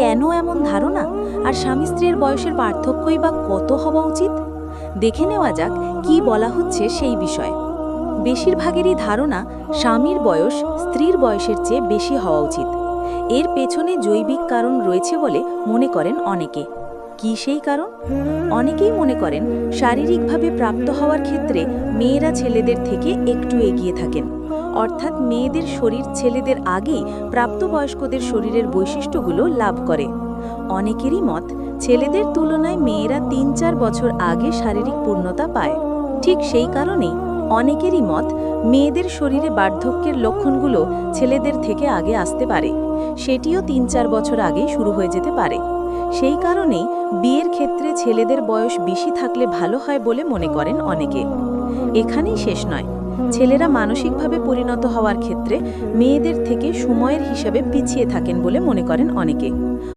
কেন এমন ধারণা? আর স্বামী স্ত্রীর বয়সের পার্থক্যই বা কত হওয়া উচিত? দেখে নেওয়া যাক কি বলা হচ্ছে সেই বিষয়ে। বেশিরভাগেরই ধারণা স্বামীর বয়স স্ত্রীর বয়সের চেয়ে বেশি হওয়া উচিত। এর পেছনে জৈবিক কারণ রয়েছে বলে মনে করেন অনেকে। কি সেই কারণ? অনেকেই মনে করেন, শারীরিকভাবে প্রাপ্ত হওয়ার ক্ষেত্রে মেয়েরা ছেলেদের থেকে একটু এগিয়ে থাকেন। অর্থাৎ মেয়েদের শরীর ছেলেদের আগেই প্রাপ্তবয়স্কদের শরীরের বৈশিষ্ট্যগুলো লাভ করে। অনেকেরই মত, ছেলেদের তুলনায় মেয়েরা তিন চার বছর আগে শারীরিক পূর্ণতা পায়। ঠিক সেই কারণেই অনেকেরই মত, মেয়েদের শরীরে বার্ধক্যের লক্ষণগুলো ছেলেদের থেকে আগে আসতে পারে। সেটিও তিন চার বছর আগেই শুরু হয়ে যেতে পারে। সেই কারণেই বিয়ের ক্ষেত্রে ছেলেদের বয়স বেশি থাকলে ভালো হয় বলে মনে করেন অনেকে। এখানেই শেষ নয়। ছেলেরা মানসিকভাবে পরিণত হওয়ার ক্ষেত্রে মেয়েদের থেকে সময়ের হিসাবে পিছিয়ে থাকেন বলে মনে করেন অনেকে।